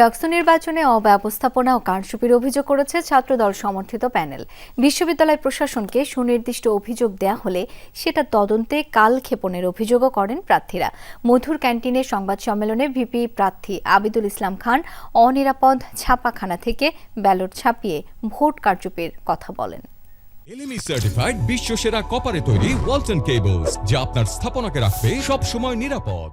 ডাকসু নির্বাচনে অব্যবস্থাপনা ও কারচুপির অভিযোগ করেছে ছাত্রদল সমর্থিত প্যানেল। বিশ্ববিদ্যালয় প্রশাসনকে সুনির্দিষ্ট অভিযোগ দেয়া হলে সেটা তদন্তে কালক্ষেপণের অভিযোগও করেন প্রার্থীরা। মধুর ক্যান্টিনে সংবাদ সম্মেলনে ভিপি প্রার্থী আবিদুল ইসলাম খান অনিরাপদ ছাপাখানা থেকে ব্যালট ছাপিয়ে ভোট কারচুপির কথা বলেন। এলএমই সার্টিফাইড বিশ্ব সেরা কপারে তৈরি ওয়ালটন কেবলস যা আপনার স্থাপনাকে রাখবে সব সময় নিরাপদ।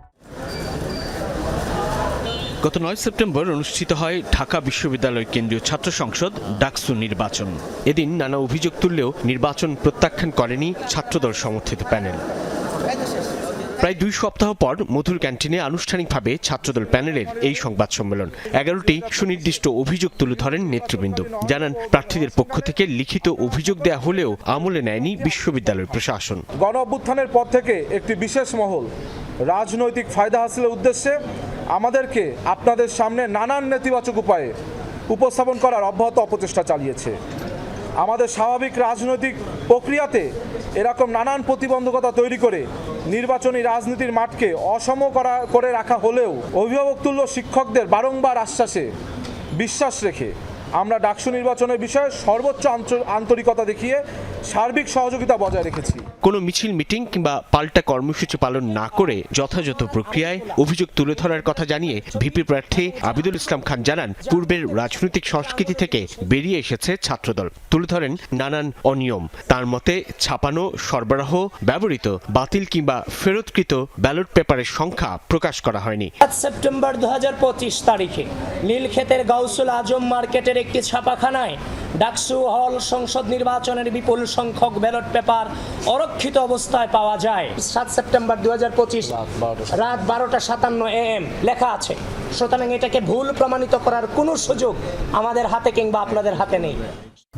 গত নয় সেপ্টেম্বর অনুষ্ঠিত হয় ঢাকা বিশ্ববিদ্যালয় কেন্দ্রীয় ছাত্র সংসদ ডাকসু নির্বাচন। এদিন নানা অভিযোগ তুললেও নির্বাচন প্রত্যাখ্যান করেনি ছাত্রদল সমর্থিত প্যানেল। প্রায় দুই সপ্তাহ পর মধুর ক্যান্টিনে আনুষ্ঠানিকভাবে ছাত্রদল প্যানেলের এই সংবাদ সম্মেলন। এগারোটি সুনির্দিষ্ট অভিযোগ তুলে ধরেন নেতৃবৃন্দ। জানান, প্রার্থীদের পক্ষ থেকে লিখিত অভিযোগ দেয়া হলেও আমলে নেয়নি বিশ্ববিদ্যালয় প্রশাসন। গণ অভ্যুত্থানের পর থেকে একটি বিশেষ মহল, রাজনৈতিক ফায়দা হাসিলের উদ্দেশ্যে আমাদেরকে আপনাদের সামনে নানান নেতিবাচক উপায়ে উপস্থাপন করার অব্যাহত অপচেষ্টা চালিয়েছে। আমাদের স্বাভাবিক রাজনৈতিক প্রক্রিয়াতে এরকম নানান প্রতিবন্ধকতা তৈরি করে নির্বাচনী রাজনীতির মাঠকে অসম করা, করে রাখা হলেও অভিভাবক তুল্য শিক্ষকদের বারংবার আশ্বাসে বিশ্বাস রেখে আমরা ডাকসু নির্বাচনের বিষয়ে সর্বোচ্চ আন্তরিকতা দেখিয়ে সার্বিক সহযোগিতা বজায় রেখেছি। কোনো মিছিল মিটিং কিংবা পাল্টা কর্মসূচি পালন না করে যথাযথ প্রক্রিয়ায় অভিযোগ তুলে ধরার কথা জানিয়ে ভিপি প্রার্থী আবিদুল ইসলাম খান জানান পূর্বের রাজনৈতিক সংস্কৃতি থেকে বেরিয়ে এসেছে ছাত্রদল। তুলে ধরেন নানান অনিয়ম। তার মতে ছাপানো সরবরাহ ব্যবহৃত বাতিল কিংবা ফেরতকৃত ব্যালট পেপারের সংখ্যা প্রকাশ করা হয়নি। সেপ্টেম্বর দুহাজার পঁচিশ তারিখে নীলক্ষেতের গাউসুল আজম মার্কেটের একটি ছাপাখানায় ডাকসু হল সংসদ নির্বাচনের বিপুল সংখ্যক ব্যালট পেপার অরক্ষিত অবস্থায় পাওয়া যায়। সাত সেপ্টেম্বর দুই হাজার পঁচিশ রাত বারোটা সাতান্ন এম লেখা আছে। সুতরাং এটাকে ভুল প্রমাণিত করার কোনো সুযোগ আমাদের হাতে কিংবা আপনাদের হাতে নেই।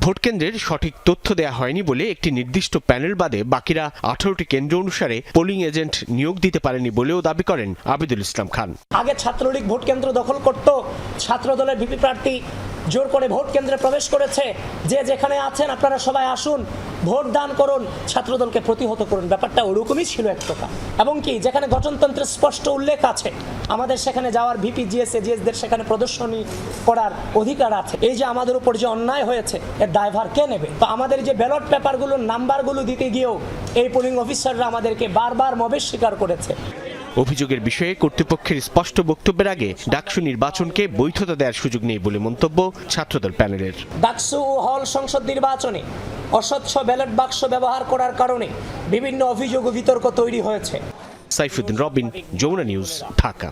ভোট কেন্দ্রের সঠিক তথ্য দেয়া হয়নি বলে একটি নির্দিষ্ট প্যানেল বাদে বাকিরা আঠারোটি কেন্দ্র অনুসারে পোলিং এজেন্ট নিয়োগ দিতে পারেনি বলেও দাবি করেন আবিদুল ইসলাম খান। আগে ছাত্রলীগ ভোট কেন্দ্র দখল করত। ছাত্র দলের ভিপি প্রার্থী জোর করে ভোট কেন্দ্রে প্রবেশ করেছে। যে যেখানে আছেন, আপনারা সবাই আসুন, ভোট দান করুন। ছাত্রদলকে প্রতিহত করুন। ব্যাপারটা ওরকমই ছিল এক প্রকার। এবং কি, যেখানে গঠনতন্ত্রের স্পষ্ট উল্লেখ আছে, আমাদের সেখানে যাওয়ার ভিপি, জিএস, এজিএসদের সেখানে প্রদর্শনী করার অধিকার আছে। এই যে আমাদের উপর যে অন্যায় হয়েছে, এর দায়ভার কে নেবে? তো আমাদের যে ব্যালট পেপারগুলোর নাম্বারগুলো দিতে গিয়েও এই পোলিং অফিসাররা আমাদেরকে বারবার মবেশ স্বীকার করেছে। অভিযোগের বিষয়ে কর্তৃপক্ষের স্পষ্ট বক্তব্যের আগে ডাকসু নির্বাচনকে বৈধতা দেওয়ার সুযোগ নেই বলে মন্তব্য ছাত্রদল প্যানেলের। ডাকসু ও হল সংসদ নির্বাচনে অস্বচ্ছ ব্যালট বাক্স ব্যবহার করার কারণে বিভিন্ন অভিযোগ ও বিতর্ক তৈরি হয়েছে। সাইফুদ্দিন রবিন যমুনা নিউজ ঢাকা।